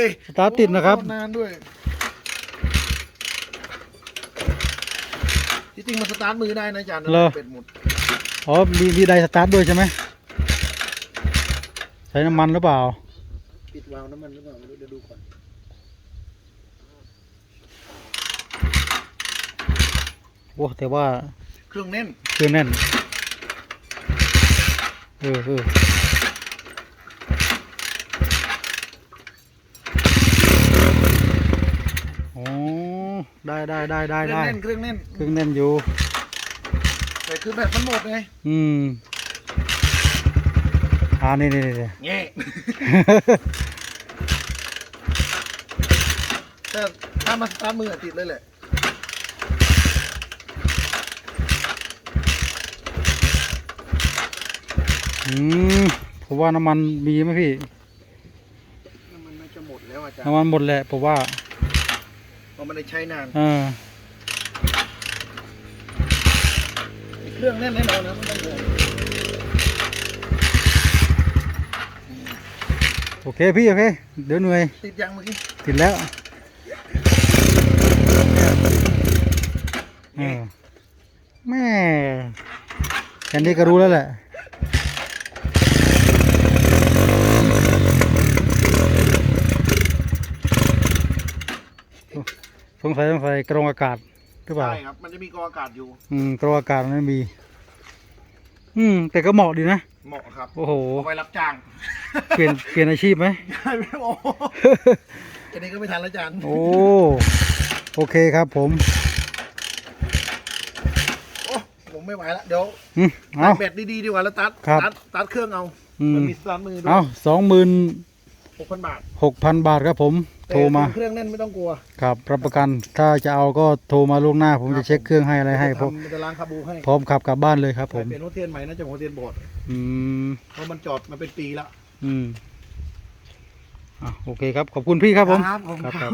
เลยสตาร์ทติดนะครับ โอ้นานด้วยที่จริงมันสตาร์ทมือได้นะอาจารย์เหรอ เป็ดหมดอ๋อมีมีไดสตาร์ทด้วยใช่ไหมใช้น้ำมันหรือเปล่า ปิดวาล์วน้ำมันหรือเปล่าไม่รู้เดี๋ยวดูก่อนโอ้แต่ว่าเครื่องแน่น เครื่องแน่นเออเออ ได้ได้ได้ได้เครื่องได้แน่นเครื่องแน่นเครื่องแน่นอยู่แต่คือแบบมันหมดไงอืมอ่านี่นี่นี่แง่แต่ถ้ามาสตาร์ทมืออะติดเลยแหละอืมผมว่าน้ำมันมีไหมพี่ น้ำมันน่าจะหมดแล้วอาจารย์น้ำมันหมดแหละผมว่า เพราะมันได้ใช้นานเออเครื่องแน่นแน่นอนนะมันต้องห่วงโอเคพี่โอเค เดี๋ยวเหนื่อยติดยังเมื่อกี้ติดแล้วเออแม่แค่นี้ก็รู้แล้วแหละ สงสัยสงสัยกรงอากาศหรือเปล่า ใช่ครับ มันจะมีกรองอากาศอยู่ อืมกรงอากาศมันไม่มี อืม แต่ก็เหมาะดีนะ เหมาะครับโอ้โห เอาไปรับจ้างเปลี่ยนเปลี่ยนอาชีพไหม ไม่โอ้โหแค่นี้ก็ไม่ทันแล้วอาจารย์โอ้ โอเคครับผมโอ้ผมไม่ไหวแล้วเดี๋ยวอืมเอา แบตดีๆดีกว่าแล้วตัดครับตัดตัดเครื่องเอา อืม มันมีสตาร์ทมือด้วเอายสองหมื่นหกพันบาท หกพันบาทครับผมแต่ โทรมาเครื่องแน่นไม่ต้องกลัวครับรับประกันถ้าจะเอาก็โทรมาล่วงหน้า ผมจะเช็คเครื่องให้อะไรให้พร้อมทำมันจะล้างคาบูให้พร้อมขับกลับบ้านเลยครับผมเปลี่ยนหัวเทียนใหม่น่าจะหัวเทียนบอดอืมเพราะมันจอดมาเป็นปีแล้วอืมอะโอเคครับขอบคุณพี่ครับผม ครับผมครับครับ